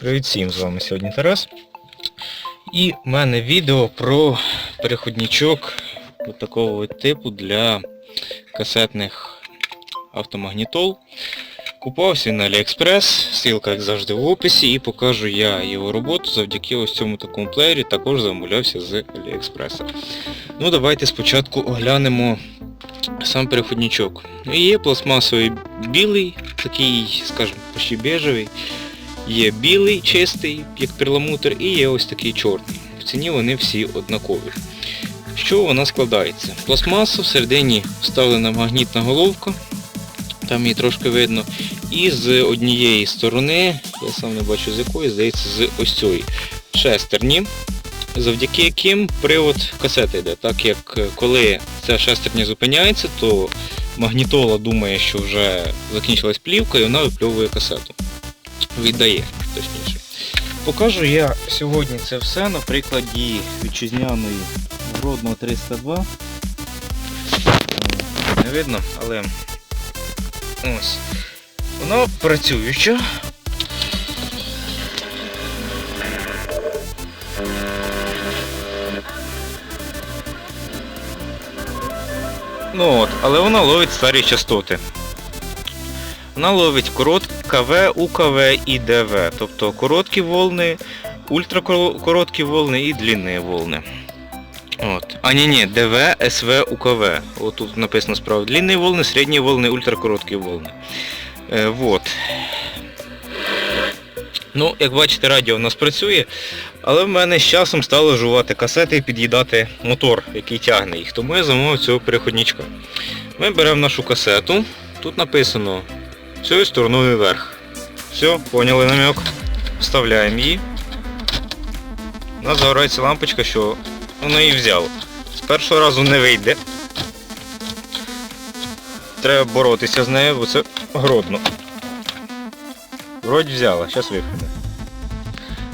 Привіт всім, з вами сьогодні Тарас. І в мене відео про переходничок от такого типу для касетних автомагнітол. Купався на AliExpress, ссылка як завжди в описі, і покажу я його роботу завдяки ось цьому такому плеєрі, також замовлявся з AliExpress. Ну давайте спочатку оглянемо сам переходничок. Є пластмасовий білий, такий, скажімо, почти бежевий. Є білий чистий, як перламутр, і є ось такий чорний. В ціні вони всі однакові. Чого вона складається? Пластмаса, всередині вставлена магнітна головка, там її трошки видно. І з однієї сторони, я сам не бачу з якої, здається, з ось цієї шестерні, завдяки яким привод касети йде. Так як е, коли ця шестерня зупиняється, то магнітола думає, що вже закінчилась плівка і вона випльовує касету віддає, точніше. Покажу я сьогодні це все на прикладі вітчизняної Гродного 302. Е, Не видно, але ось. Вона працююча. Ну от, але вона ловить старі частоти. Вона ловить КВ, УКВ і ДВ, тобто короткі волни, ультракороткі волни і длинні волни. От. А ні, ні, ДВ, СВ, УКВ. От тут написано справа. Длинні волни, середні волни, ультракороткі волни. Е, вот. Ну, як бачите, радіо у нас працює, але в мене з часом стало жувати касети і під'їдати мотор, який тягне їх. Тому я замовив цього переходничка. Ми беремо нашу касету. Тут написано цією стороною вверх. Все, поняли намек. Вставляємо її. У нас загорається лампочка, що воно її взяло. З першого разу не вийде. Треба боротися з нею, бо це гродно. Вроді взяла, зараз вимкне.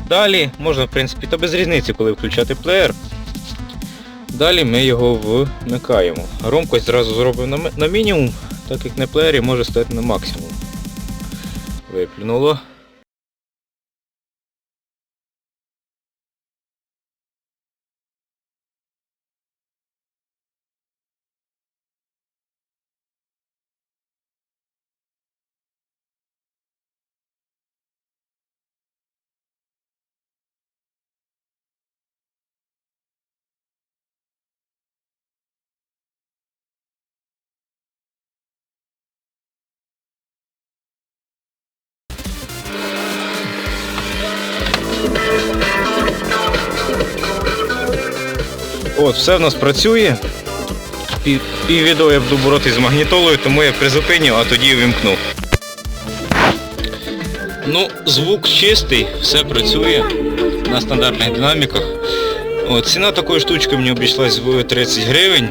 Далі можна, в принципі, та без різниці, коли включати плеєр. Далі ми його вмикаємо. Громкость зразу зробимо на, мінімум, так як на плеєрі може стояти на максимум. Виплюнуло. От, все в нас працює. Пів, відео я буду боротися з магнітолою, тому я призупиню, а тоді вимкну. Ну, звук чистий, все працює на стандартних динаміках. От, ціна такої штучки мені обійшлась в 30 гривень.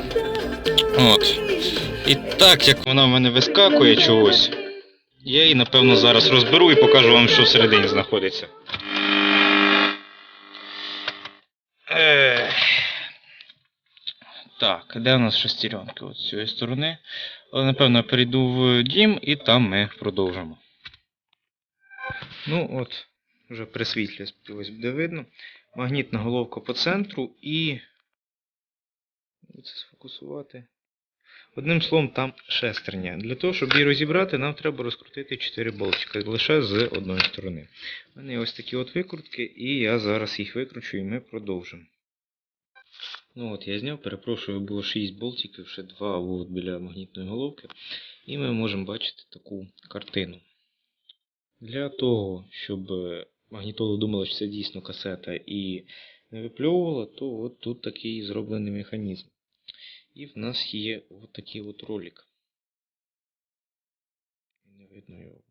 От. І так як вона в мене вискакує чогось, я її напевно зараз розберу і покажу вам, що всередині знаходиться. Так, де у нас шестеренки? От з цієї сторони. Але напевно перейду в дім і там ми продовжимо. Ну от, вже при світлі ось буде видно. Магнітна головка по центру і. Це сфокусувати. Одним словом, там шестерня. Для того, щоб її розібрати, нам треба розкрутити 4 болтика лише з одної сторони. У мене є ось такі от викрутки, і я зараз їх викручу і ми продовжимо. Ну от я зняв, перепрошую, було 6 болтиків, ще 2 от біля магнітної головки. І ми можемо бачити таку картину. Для того, щоб е, магнітола думала, що це дійсно касета і не випльовувала, то от тут такий зроблений механізм. І в нас є от такий от ролик. Не видно його.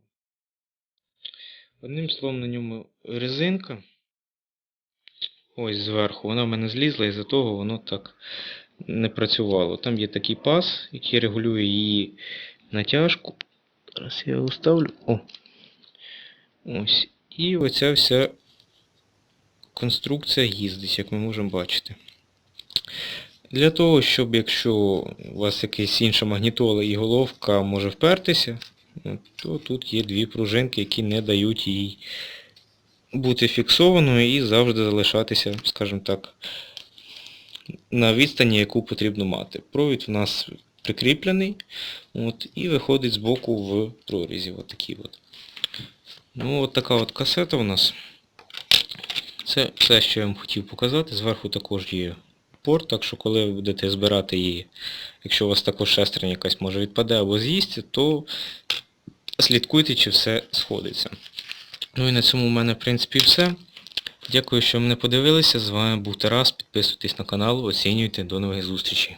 Одним словом, на ньому резинка. Ось зверху. Вона в мене злізла і за того воно так не працювало. Там є такий пас, який регулює її натяжку. Зараз я його ставлю. О! Ось. І оця вся конструкція їздить, як ми можемо бачити. Для того, щоб якщо у вас якась інша магнітола і головка може впертися, то тут є дві пружинки, які не дають їй бути фіксованою і завжди залишатися, скажімо так, на відстані, яку потрібно мати. Провід у нас прикріплений от, і виходить з боку в прорізі. От такий от. Ну, от така от касета у нас. Це все, що я вам хотів показати. Зверху також є порт, так що коли ви будете збирати її, якщо у вас також шестерня якась може відпаде або з'їсти, то слідкуйте, чи все сходиться. Ну і на цьому в мене в принципі все. Дякую, що мене подивилися. З вами був Тарас. Підписуйтесь на канал, оцінюйте. До нових зустрічей.